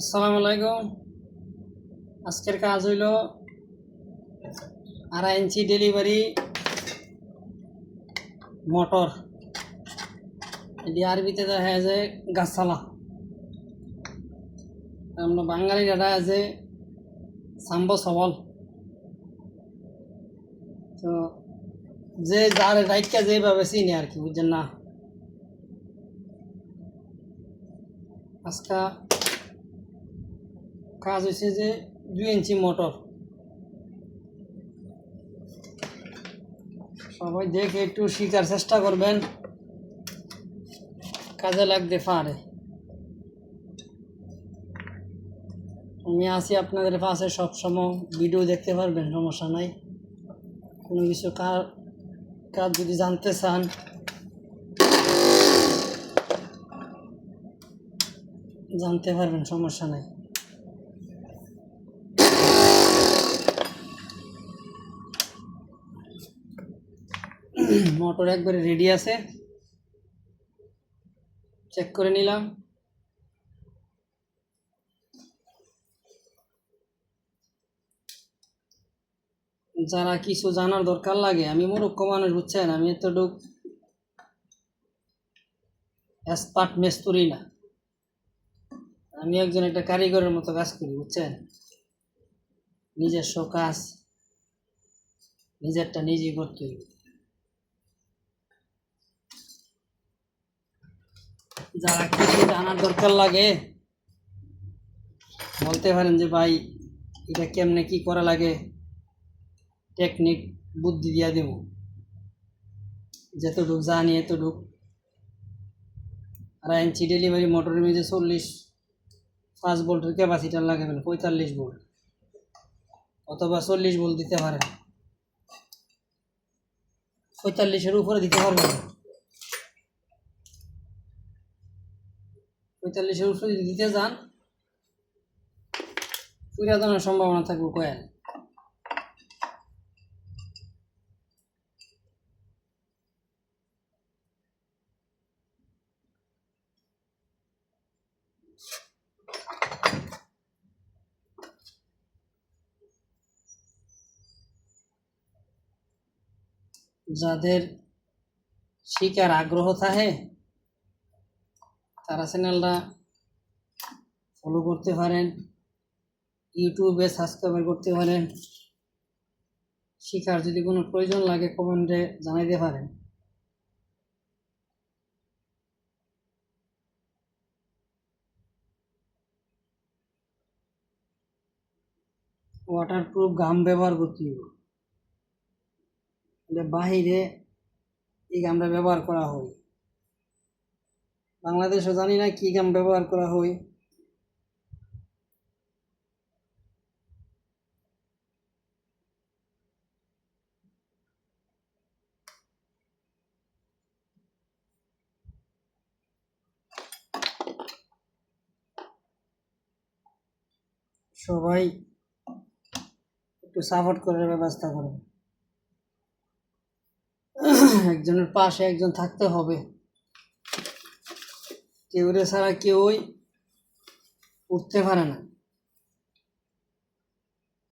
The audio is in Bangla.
আসসালামু আলাইকুম। আজকের কাজ হইল আড়াই ইঞ্চি ডেলিভারি মোটর। এটি আরবিতে দেখা যায় গাছালা আমরা বাঙালি ডাটা আছে সাম্ব সবল। তো যে যার রাইটটা যেভাবে চিনি আর কি, বুঝছেন না? আজকা কাজ হয়েছে যে দুই ইঞ্চি মোটর। সবাই দেখে একটু শিকার চেষ্টা করবেন। কাজে লাগতে পারে। আমি আছি আপনাদের পাশে সবসময়। ভিডিও দেখতে পারবেন, সমস্যা নাই। কোনো কিছু কাজ যদি জানতে চান। জানতে পারবেন, সমস্যা নাই। মোটর একবারে রেডি আছে। চেক করে নিলাম। যারা কিছু জানার দরকার লাগে, আমি মূর্খ মানুষ, বুঝছেন? আমি এতটুক এক্সপার্ট মেস্তুরি না। আমি একজন একটা কারিগরের মতো কাজ করি, বুঝছেন? নিজস্ব কাজ, নিজেরটা নিজেই করতে হইবে যারা কিছু জানার দরকার লাগে, বলতে পারেন যে, ভাই, এটা কেমনে কি করা লাগে? টেকনিক, বুদ্ধি দিয়া দেব। যতটুক জানি, এতটুক। আর ইঞ্চি ডেলিভারি মোটরের মধ্যে চল্লিশ পাঁচ ভোল্টের ক্যাপাসিটার লাগাবেন, পঁয়তাল্লিশ ভোল্ট। অথবা চল্লিশ ভোল্ট দিতে পারেন। পঁয়তাল্লিশের উপরে দিতে পারবেন না। পঁয়তাল্লিশের উপরে যদি দিতে যান পুরা দানোর সম্ভাবনা থাকবে কয়েল যাদের শিকার আগ্রহ থাকে তারা চ্যানেলটা ফলো করতে পারেন। ইউটিউবে সাবস্ক্রাইব করতে পারেন। শিখার যদি কোনো প্রয়োজন লাগে কমেন্টে জানাইতে পারেন। ওয়াটারপ্রুফ গাম ব্যবহার করতে হবে। বাহিরে এই গামটা ব্যবহার করা হয়। বাংলাদেশও জানি না কি গাম ব্যবহার করা হয়। সবাই একটু সাপোর্ট করার ব্যবস্থা করুন একজনের পাশে একজন থাকতে হবে। কেউ রে ছাড়া কেউই উঠতে পারে না।